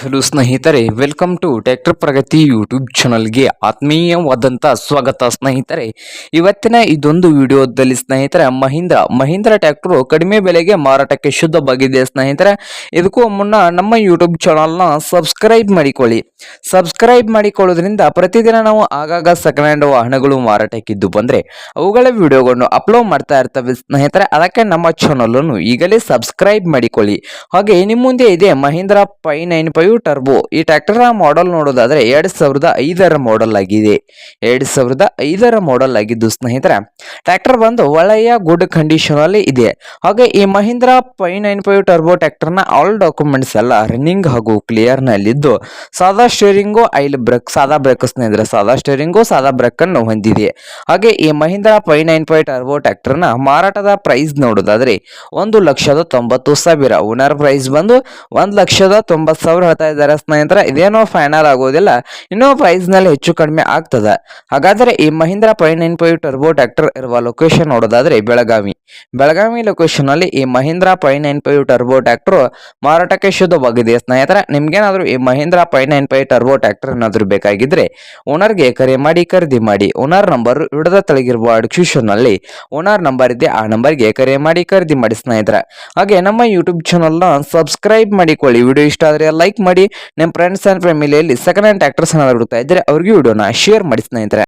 Hello ಸ್ನೇಹಿತರೆ welcome to tractor Pragati YouTube ಚಾನಲ್ಗೆ ಆತ್ಮೀಯವಾದಂಥ ಸ್ವಾಗತ ಸ್ನೇಹಿತರೆ. ಇವತ್ತಿನ ಇದೊಂದು ವಿಡಿಯೋದಲ್ಲಿ ಸ್ನೇಹಿತರೆ, ಮಹೀಂದ್ರ ಮಹೀಂದ್ರ ಟ್ರ್ಯಾಕ್ಟರ್ ಕಡಿಮೆ ಬೆಲೆಗೆ ಮಾರಾಟಕ್ಕೆ ಶುದ್ಧವಾಗಿದೆ ಸ್ನೇಹಿತರೆ. ಇದಕ್ಕೂ ಮುನ್ನ ನಮ್ಮ ಯೂಟ್ಯೂಬ್ ಚಾನಲ್ನ ಸಬ್ಸ್ಕ್ರೈಬ್ ಮಾಡಿಕೊಳ್ಳಿ. ಸಬ್ಸ್ಕ್ರೈಬ್ ಮಾಡಿಕೊಳ್ಳೋದ್ರಿಂದ ಪ್ರತಿದಿನ ನಾವು ಆಗಾಗ ಸೆಕೆಂಡ್ ಹ್ಯಾಂಡ್ ವಾಹನಗಳು ಮಾರಾಟಕ್ಕಿದ್ದು ಬಂದರೆ, ಅವುಗಳ ವಿಡಿಯೋಗಳನ್ನು ಅಪ್ಲೋಡ್ ಮಾಡ್ತಾ ಇರ್ತವೆ ಸ್ನೇಹಿತರೆ. ಅದಕ್ಕೆ ನಮ್ಮ ಚಾನಲನ್ನು ಈಗಲೇ ಸಬ್ಸ್ಕ್ರೈಬ್ ಮಾಡಿಕೊಳ್ಳಿ. ಹಾಗೆ ನಿಮ್ಮ ಮುಂದೆ ಇದೆ Mahindra five nine five turbo. ಈ ಟ್ರ್ಯಾಕ್ಟರ್ ಮಾಡೆಲ್ ನೋಡೋದಾದ್ರೆ ಎರಡು ಸಾವಿರದ ಐದರ ಮಾಡೆಲ್ ಆಗಿದೆ. ಎರಡು ಸಾವಿರದ ಐದರ ಮಾಡೆಲ್ ಆಗಿದ್ದು ಸ್ನೇಹಿತರೆ, ಟ್ರ್ಯಾಕ್ಟರ್ ಬಂದು ಒಳ್ಳೆಯ ಗುಡ್ ಕಂಡೀಷನ್ ಅಲ್ಲಿ ಇದೆ. ಹಾಗೆ ಈ Mahindra five nine five turbo ಟ್ರ್ಯಾಕ್ಟರ್ನ ಆಲ್ ಡಾಕ್ಯುಮೆಂಟ್ಸ್ ಎಲ್ಲ ರನ್ನಿಂಗ್ ಹಾಗೂ ಕ್ಲಿಯರ್ ನಲ್ಲಿದ್ದು. ಸಾದಾ ಸ್ಟೇರಿಂಗು ಐಲ್ ಬ್ರೇಕ್ ಸಾದಾ ಬ್ರೇಕ್ ಸ್ನೇಹಿತರೆ, ಸಾದಾ ಸ್ಟೇರಿಂಗು ಸಾದಾ ಬ್ರೇಕ್ ಅನ್ನು ಹೊಂದಿದೆ. ಹಾಗೆ ಈ Mahindra five nine five turbo ಟ್ರ್ಯಾಕ್ಟರ್ನ ಮಾರಾಟದ ಪ್ರೈಸ್ ನೋಡೋದಾದ್ರೆ ಒಂದು ಲಕ್ಷದ ತೊಂಬತ್ತು ಸಾವಿರ. ಓನರ್ ಪ್ರೈಸ್ ಬಂದು ಒಂದ್ ಲಕ್ಷದ ತೊಂಬತ್ತು ಸಾವಿರ ಹೇಳ್ತಾ ಇದ್ದಾರೆ ಸ್ನೇಹಿತರ, ಇದೇನೋ ಫೈನಲ್ ಆಗೋದಿಲ್ಲ, ಇನ್ನೂ ಪ್ರೈಸ್ನಲ್ಲಿ ಹೆಚ್ಚು ಕಡಿಮೆ ಆಗ್ತದೆ. ಹಾಗಾದ್ರೆ ಈ Mahindra five nine turbo tractor ಇರುವ ಲೊಕೇಶನ್ ನೋಡೋದಾದ್ರೆ ಬೆಳಗಾವಿ. ಬೆಳಗಾವಿ ಲೊಕೇಶನ್ ಅಲ್ಲಿ ಈ Mahindra five nine five turbo tractor ಮಾರಾಟಕ್ಕೆ ಶುದ್ಧವಾಗಿದೆ. ಸ್ನೇಹಿತರೆ, ನಿಮಗೇನಾದರೂ ಈ Mahindra five nine five turbo tractor ಏನಾದರೂ ಬೇಕಾಗಿದ್ರೆ ಓನರ್ಗೆ ಕರೆ ಮಾಡಿ, ಖರೀದಿ ಮಾಡಿ. ಓನರ್ ನಂಬರ್ ವಿಡದ ತಳಗಿರುವ ಡಿಸ್ಕ್ರಿಪ್ಷನ್ನಲ್ಲಿ ಓನರ್ ನಂಬರ್ ಇದೆ, ಆ ನಂಬರ್ಗೆ ಕರೆ ಮಾಡಿ, ಖರೀದಿ ಮಾಡಿ ಸ್ನೇಹಿತರೆ. ಹಾಗೆ ನಮ್ಮ ಯೂಟ್ಯೂಬ್ ಚಾನಲ್ನ ಸಬ್ಸ್ಕ್ರೈಬ್ ಮಾಡಿಕೊಳ್ಳಿ. ವಿಡಿಯೋ ಇಷ್ಟ ಆದರೆ ಲೈಕ್ ಮಾಡಿ. ನಿಮ್ಮ ಫ್ರೆಂಡ್ಸ್ ಆ್ಯಂಡ್ ಫ್ಯಾಮಿಲಿಯಲ್ಲಿ ಸೆಕೆಂಡ್ ಹ್ಯಾಂಡ್ ಟ್ಯಾಕ್ಟರ್ಸ್ ಏನಾದ್ರು ಹುಡುಕ್ತಾ ಇದ್ದರೆ ಅವ್ರಿಗೆ ವಿಡಿಯೋನ ಶೇರ್ ಮಾಡಿ ಸ್ನೇಹಿತರೆ.